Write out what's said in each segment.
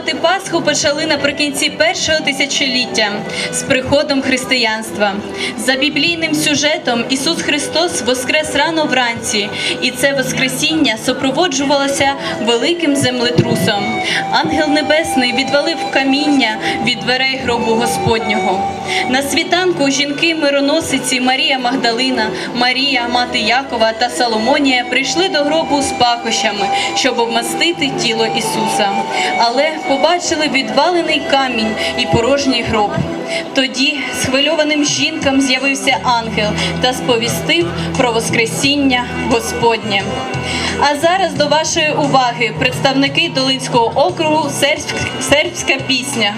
святкувати Пасху почали наприкінці першого тисячоліття з приходом християнства. За біблійним сюжетом Ісус Христос воскрес рано вранці, і це Воскресіння супроводжувалося великим землетрусом. Ангел Небесний відвалив каміння від дверей гробу Господнього. На світанку жінки-мироносиці Марія Магдалина, Марія, мати Якова та Соломонія прийшли до гробу з пакощами, щоб обмастити тіло Ісуса. Але побачили відвалений камінь і порожній гроб. Тоді схвильованим жінкам з'явився ангел та сповістив про Воскресіння Господнє. А зараз до вашої уваги представники Долинського округу сербська пісня.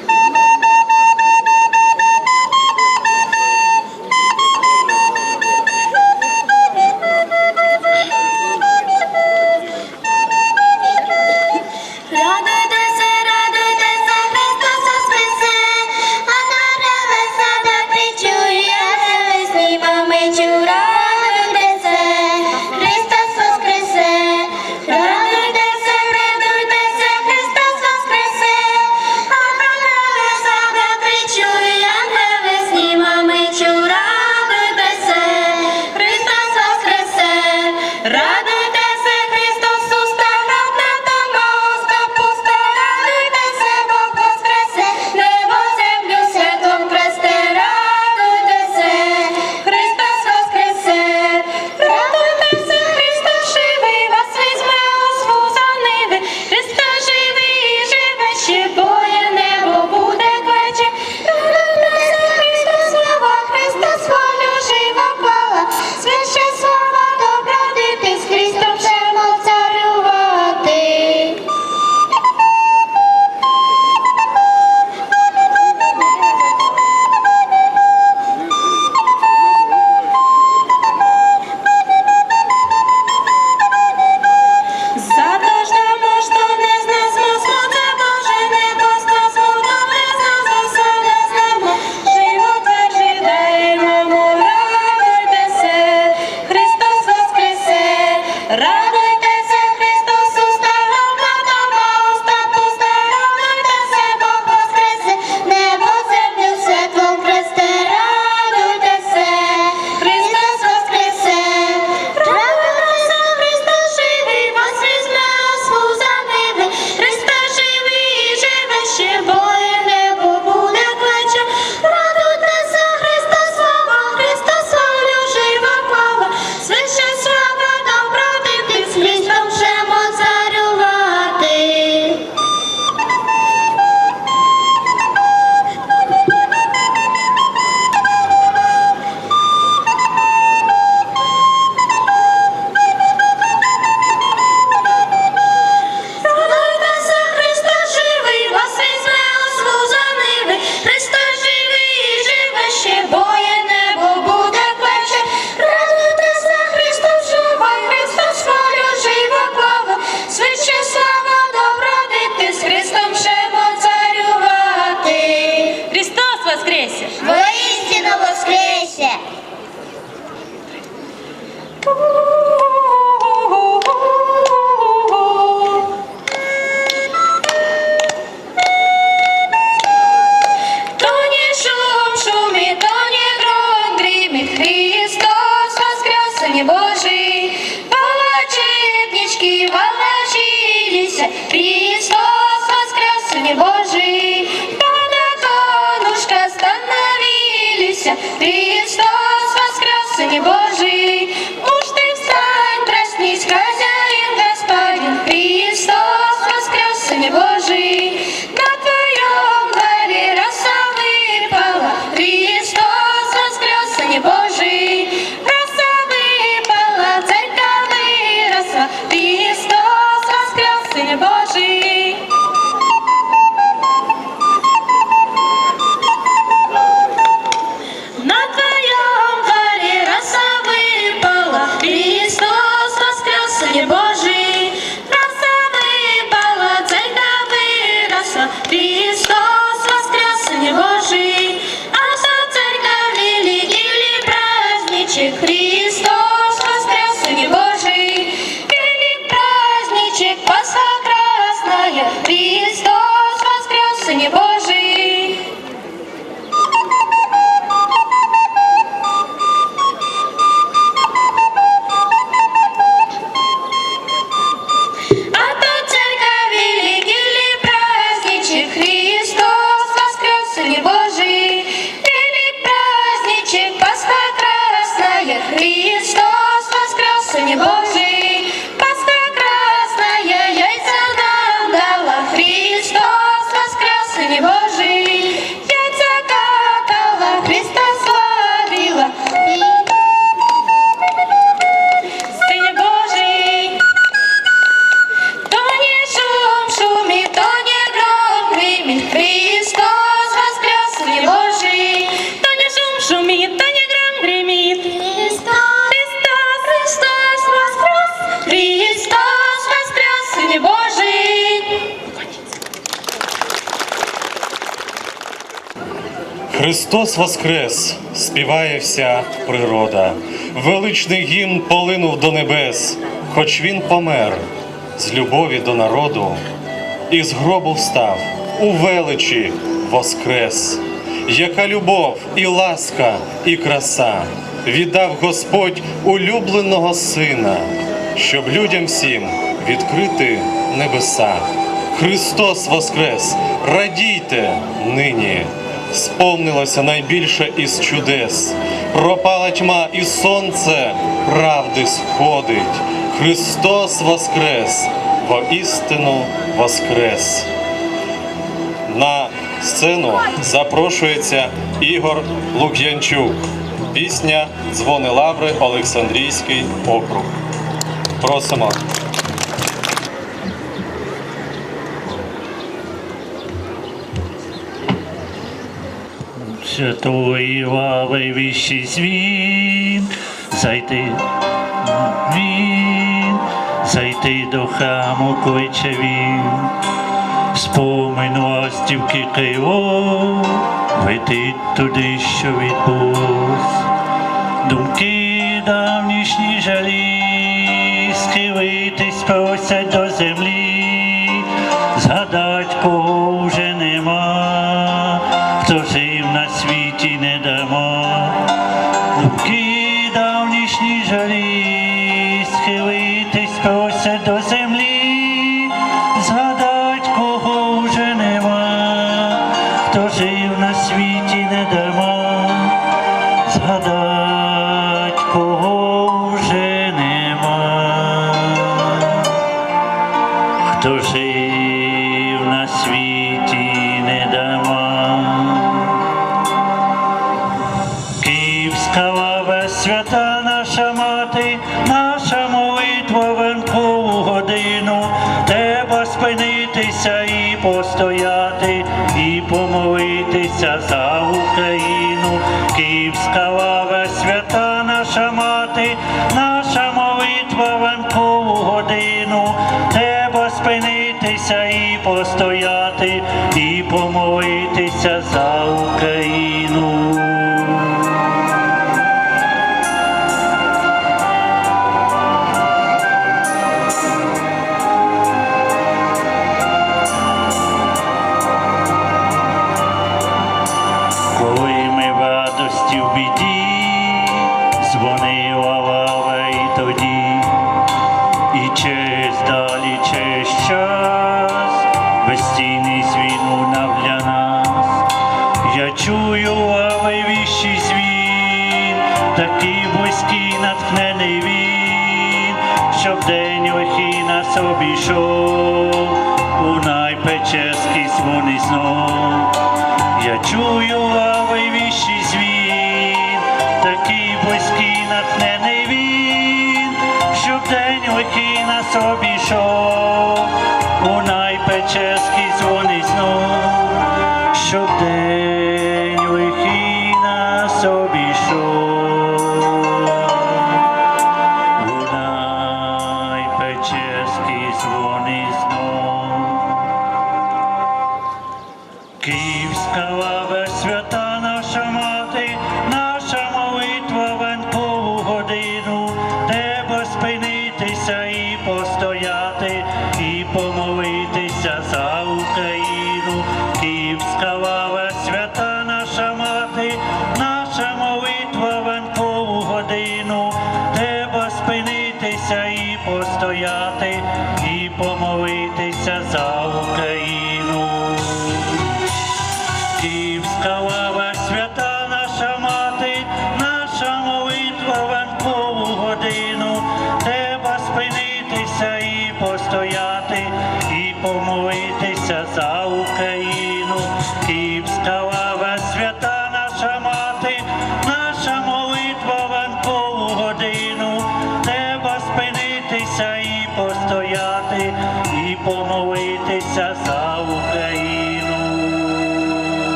Христос Воскрес! Співає вся природа. Величний гімн полинув до небес, хоч він помер з любові до народу, і з гробу встав у величі Воскрес. Яка любов і ласка, і краса віддав Господь улюбленого сина, щоб людям всім відкрити небеса. Христос Воскрес! Радійте нині! Сповнилося найбільше із чудес. Пропала тьма і сонце правди сходить. Христос Воскрес! Воістину Воскрес! На сцену запрошується Ігор Лук'янчук. Пісня Дзвони Лаври Олександрійський округ. Просимо. Святої лави віщий звін, зайти він, зайти до кличе він, спомин ластівки криво, летить туди, що відбулось. Думки давнішні жалі, схилитись просять до землі, на світі Київська лава свята такий близький натхнений він, щоб день лихий нас обійшов, лунай печерський дзвони знов. Я чую лави віщий звін, такий близький натхнений він, щоб день лихий нас обійшов, лунай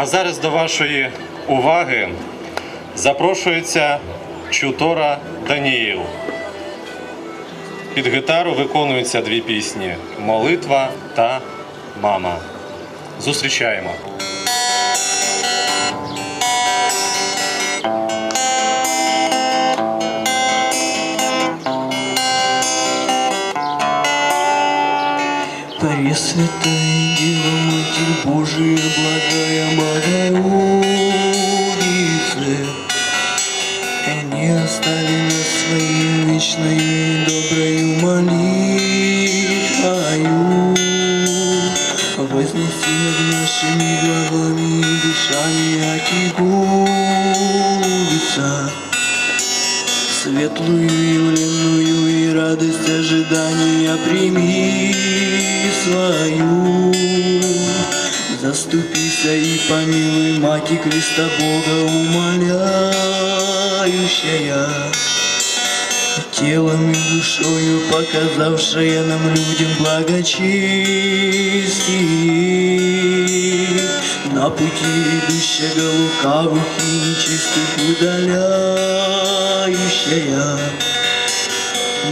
А зараз до вашої уваги запрошується Чутора Даніїл. Під гітару виконуються дві пісні Молитва та Мама. Зустрічаємо. Пресвятая Христа Бога умоляющая, телом и душою показавшая нам людям благочестие, на пути идущего лукавых и нечистых удаляющая.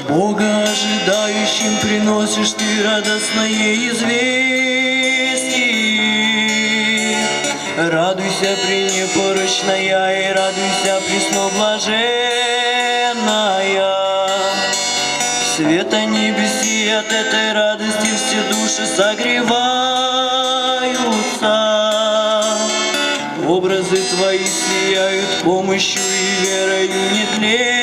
Бога ожидающим приносишь ты радостное известие. Радуйся, пренепорочная, и радуйся, пресноблаженная. Света небеси от этой радости все души согреваются. Образы твои сияют помощью и верою нетленною.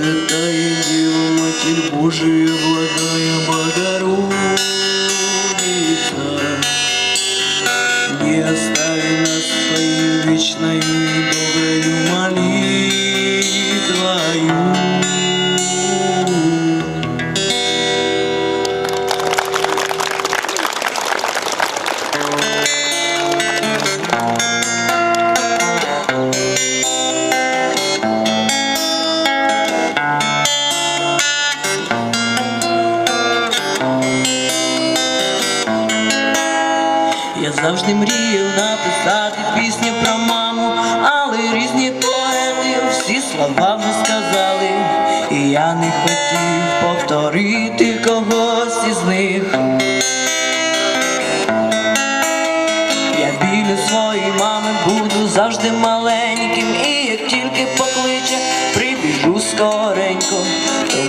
Пресвятая Дева, Матерь Божия, благая Богородица, не остави нас своей вечной хотів повторити когось із них. Я біля своєї мами буду завжди маленьким, і як тільки покличе, прибіжу скоренько,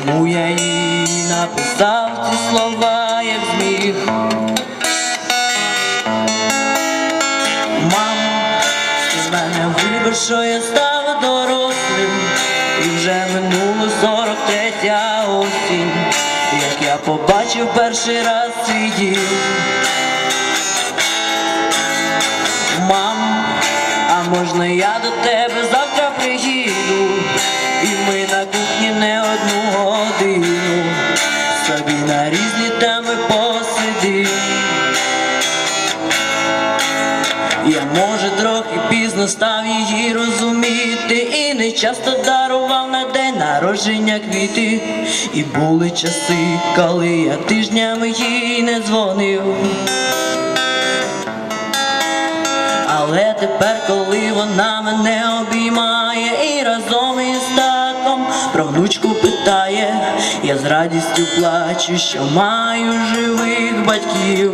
тому я їй написав ці слова, як зміг. Мамо, ти мене вибач, що я став осінь, як я побачив перший раз свій дім. Мам, а можна я до тебе завтра приїду, і ми на кухні не одну годину, собі на різні теми посидим. Я може трохи пізно став її розуміти, не часто дарував на день народження квіти. І були часи, коли я тижнями їй не дзвонив. Але тепер, коли вона мене обіймає і разом із татом про внучку питає, я з радістю плачу, що маю живих батьків.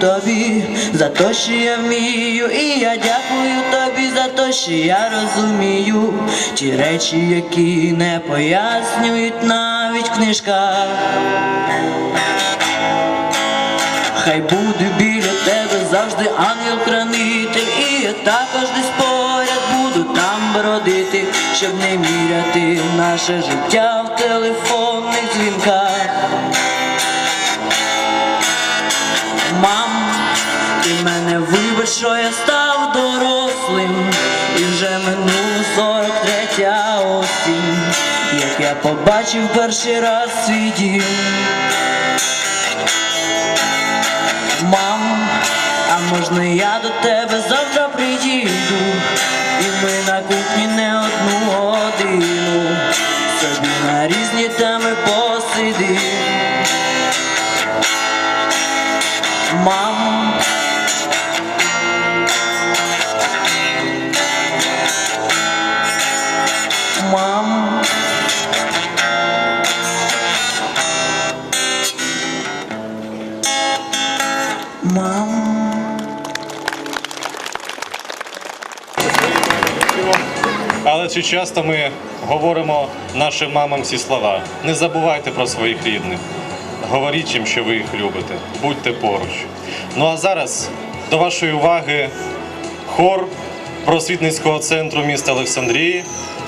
тобі за те, що я вмію, і я дякую тобі за те, що я розумію ті речі, які не пояснюють навіть в книжках. Хай буде біля тебе завжди ангел-хранитель, і я також десь поряд буду там бродити, щоб не міряти наше життя в телефонних дзвінках. Мене вибач, що я став дорослим, і вже минуло 43 осінь, як я побачив перший раз свій дім. Мам, а можна я до тебе завтра приїду, і ми на кухні не одну годину, собі на різні теми посидим. Мам. Чи часто ми говоримо нашим мамам ці слова? Не забувайте про своїх рідних. Говоріть їм, що ви їх любите. Будьте поруч. Ну а зараз до вашої уваги хор просвітницького центру міста Олександрії,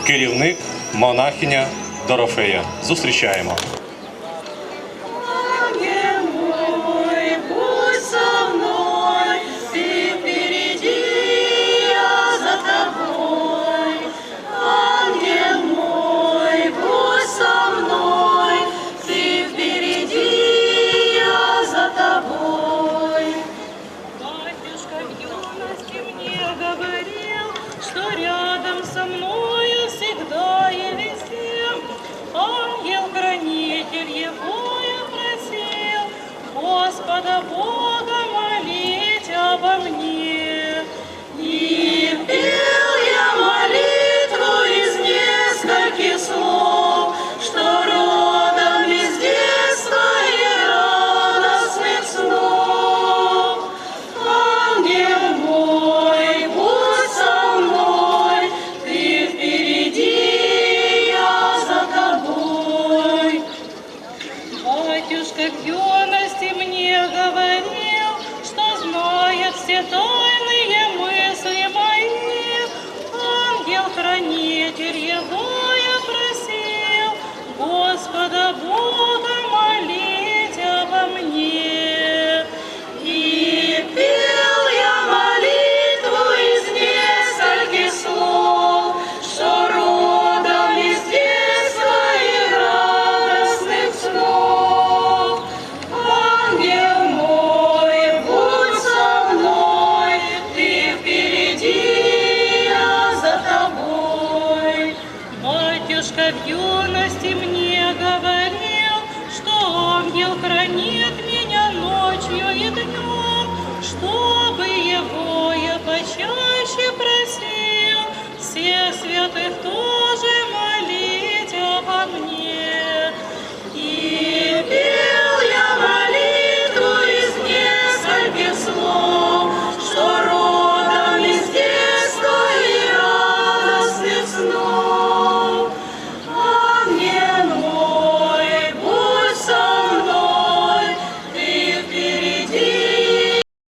керівник монахиня Дорофея. Зустрічаємо.